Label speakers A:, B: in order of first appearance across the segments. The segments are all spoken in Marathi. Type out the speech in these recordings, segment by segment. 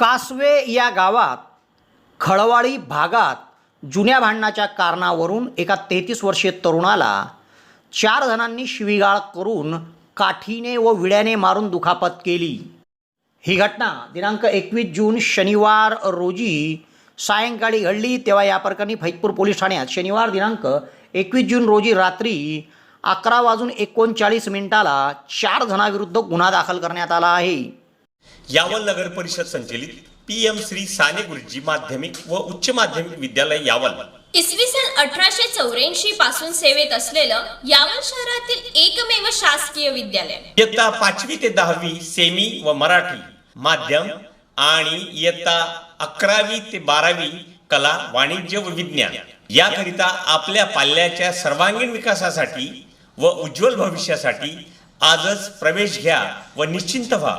A: कासवे या गावात खळवाळी भागात जुन्या भांडणाच्या कारणावरून एका तेहतीस वर्षीय तरुणाला चार जणांनी शिवीगाळ करून काठीने व विड्याने मारून दुखापत केली. ही घटना दिनांक एकवीस जून शनिवार रोजी सायंकाळी घडली. तेव्हा या प्रकरणी फैजपूर पोलीस ठाण्यात शनिवार दिनांक एकवीस जून रोजी रात्री अकरा वाजून एकोणचाळीस मिनिटाला चार जणांविरुद्ध गुन्हा दाखल करण्यात आला आहे.
B: यावल नगर परिषद संचलित पी एम श्री साने गुरुजी माध्यमिक व उच्च माध्यमिक विद्यालय यावल.
C: इसवी सन अठराशे चौऱ्याऐंशी पासून सेवेत असलेलं यावल शहरातील एकमेव शासकीय विद्यालय.
B: इयत्ता पाचवी ते दहावी सेमी व मराठी माध्यम आणि इयत्ता अकरावी ते बारावी कला वाणिज्य व विज्ञान. याकरिता आपल्या पाल्याच्या सर्वांगीण विकासासाठी व उज्ज्वल भविष्यासाठी आजच प्रवेश घ्या व निश्चिंत व्हा.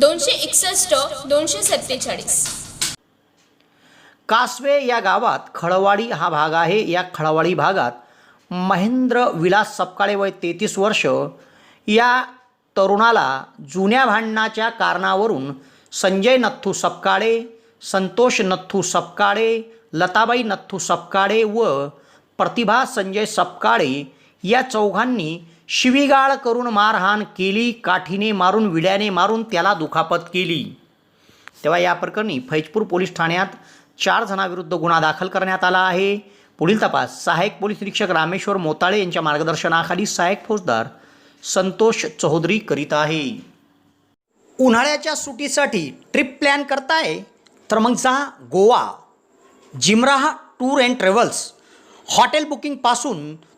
C: दोनशे एकसष्ट दोनशे सत्तेचाळीस.
A: कासवे या गावात खळवाडी हा भाग आहे. या खळवाडी भागात महेंद्र विलास सपकाळे वय तेहतीस वर्ष या तरुणाला जुन्या भांडणाच्या कारणावरून संजय नथू सपकाळे संतोष नथू सपकाळे लताबाई नथू सपकाळे व प्रतिभा संजय सपकाळे या चौघांनी शिवीगाळ करून मारहाण केली काठीने मारून विड्याने मारून त्याला दुखापत केली. तेव्हा या प्रकरणी फैजपूर पोलीस ठाण्यात चार जणांविरुद्ध गुन्हा दाखल करण्यात आला आहे. पुढील तपास सहाय्यक पोलीस निरीक्षक रामेश्वर मोताळे यांच्या मार्गदर्शनाखाली सहाय्यक फौजदार संतोष चौधरी करीत आहे. उन्हाळ्याच्या सुटीसाठी ट्रिप प्लॅन करताय? तर मग जा Goa. Jimrah tour and travels. Hotel बुकिंगपासून